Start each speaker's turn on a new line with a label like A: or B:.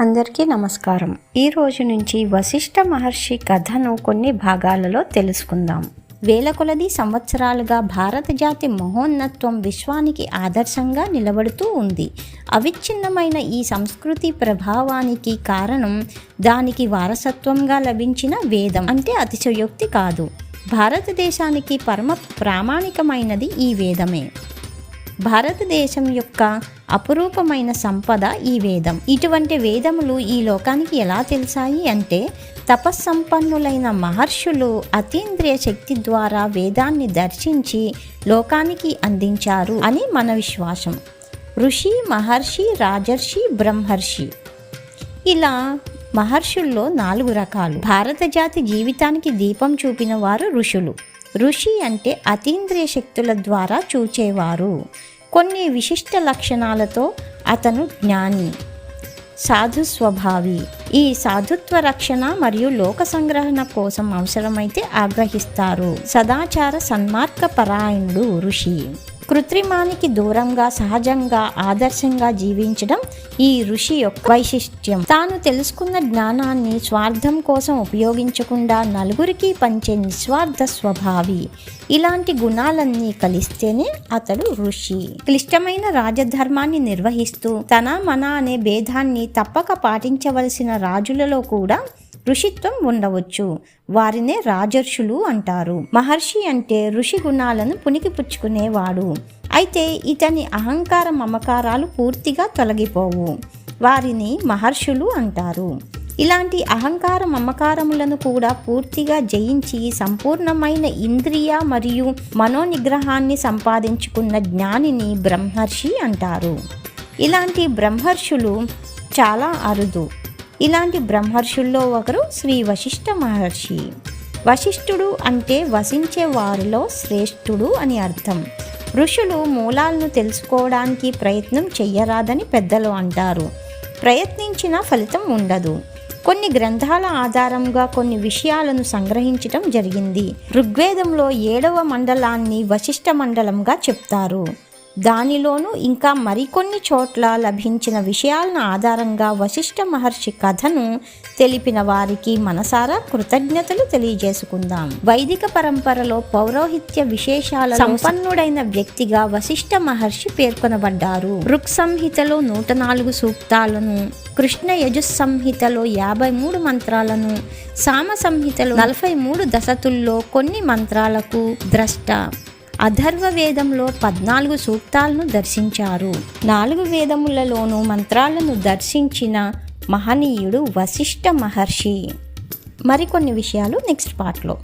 A: అందరికీ నమస్కారం. ఈ రోజు నుంచి వశిష్ఠ మహర్షి కథను కొన్ని భాగాలలో తెలుసుకుందాం. వేల కొలది సంవత్సరాలుగా భారత జాతి మహోన్నత్వం విశ్వానికి ఆదర్శంగా నిలబడుతూ ఉంది. అవిచ్ఛిన్నమైన ఈ సంస్కృతి ప్రభావానికి కారణం దానికి వారసత్వంగా లభించిన వేదం అంటే అతిశయోక్తి కాదు. భారతదేశానికి పరమ ప్రామాణికమైనది ఈ వేదమే. భారతదేశం యొక్క అపురూపమైన సంపద ఈ వేదం. ఇటువంటి వేదములు ఈ లోకానికి ఎలా తెలిసాయి అంటే తపస్సంపన్నులైన మహర్షులు అతీంద్రియ శక్తి ద్వారా వేదాన్ని దర్శించి లోకానికి అందించారు అని మన విశ్వాసం. ఋషి మహర్షి రాజర్షి బ్రహ్మర్షి. ఇలా మహర్షుల్లో నాలుగు రకాలు. భారత జాతి జీవితానికి దీపం చూపిన వారు ఋషులు. ఋషి అంటే అతీంద్రియ శక్తుల ద్వారా చూచేవారు. కొన్ని విశిష్ట లక్షణాలతో అతను జ్ఞాని సాధు స్వభావి. ఈ సాధుత్వ రక్షణ మరియు లోక సంగ్రహణ కోసం అవసరమైతే ఆగ్రహిస్తారు. సదాచార సన్మార్గ పరాయణుడు ఋషి. కృత్రిమానికి దూరంగా సహజంగా ఆదర్శంగా జీవించడం ఈ ఋషి యొక్క వైశిష్ట్యం. తాను తెలుసుకున్న జ్ఞానాన్ని స్వార్థం కోసం ఉపయోగించకుండా నలుగురికి పంచే నిస్వార్థ స్వభావి. ఇలాంటి గుణాలన్నీ కలిస్తేనే అతడు ఋషి. క్లిష్టమైన రాజధర్మాన్ని నిర్వహిస్తూ తన మన అనే భేదాన్ని తప్పక పాటించవలసిన రాజులలో కూడా ఋషిత్వం ఉండవచ్చు. వారినే రాజర్షులు అంటారు. మహర్షి అంటే ఋషి గుణాలను పుణికిపుచ్చుకునేవాడు. అయితే ఇతని అహంకార మమకారాలు పూర్తిగా తొలగిపోవు. వారిని మహర్షులు అంటారు. ఇలాంటి అహంకార మమకారములను కూడా పూర్తిగా జయించి సంపూర్ణమైన ఇంద్రియ మరియు మనోనిగ్రహాన్ని సంపాదించుకున్న జ్ఞానిని బ్రహ్మర్షి అంటారు. ఇలాంటి బ్రహ్మర్షులు చాలా అరుదు. ఇలాంటి బ్రహ్మర్షుల్లో ఒకరు శ్రీ వశిష్ఠ మహర్షి. వశిష్ఠుడు అంటే వసించే వారిలో శ్రేష్ఠుడు అని అర్థం. ఋషులు మూలాలను తెలుసుకోవడానికి ప్రయత్నం చెయ్యరాదని పెద్దలు అంటారు. ప్రయత్నించిన ఫలితం ఉండదు. కొన్ని గ్రంథాల ఆధారంగా కొన్ని విషయాలను సంగ్రహించటం జరిగింది. ఋగ్వేదంలో ఏడవ మండలాన్ని వశిష్ఠ మండలంగా చెప్తారు. దానిలోనూ ఇంకా మరికొన్ని చోట్ల లభించిన విషయాలను ఆధారంగా వశిష్ఠ మహర్షి కథను తెలిపిన వారికి మనసారా కృతజ్ఞతలు తెలియజేసుకుందాం. వైదిక పరంపరలో పౌరోహిత్య విశేషాల సంపన్నుడైన వ్యక్తిగా వశిష్ఠ మహర్షి పేర్కొనబడ్డారు. ఋక్ సంహితలో నూట నాలుగు సూక్తాలను కృష్ణ యజుస్ సంహితలో యాభై మూడు మంత్రాలను సామ సంహితలో నలభై మూడు దశతుల్లో కొన్ని మంత్రాలకు ద్రష్ట. అధర్వ వేదంలో పద్నాలుగు సూక్తాలను దర్శించారు. నాలుగు వేదములలోనూ మంత్రాలను దర్శించిన మహనీయుడు వశిష్ఠ మహర్షి. మరికొన్ని విషయాలు నెక్స్ట్ పార్ట్లో.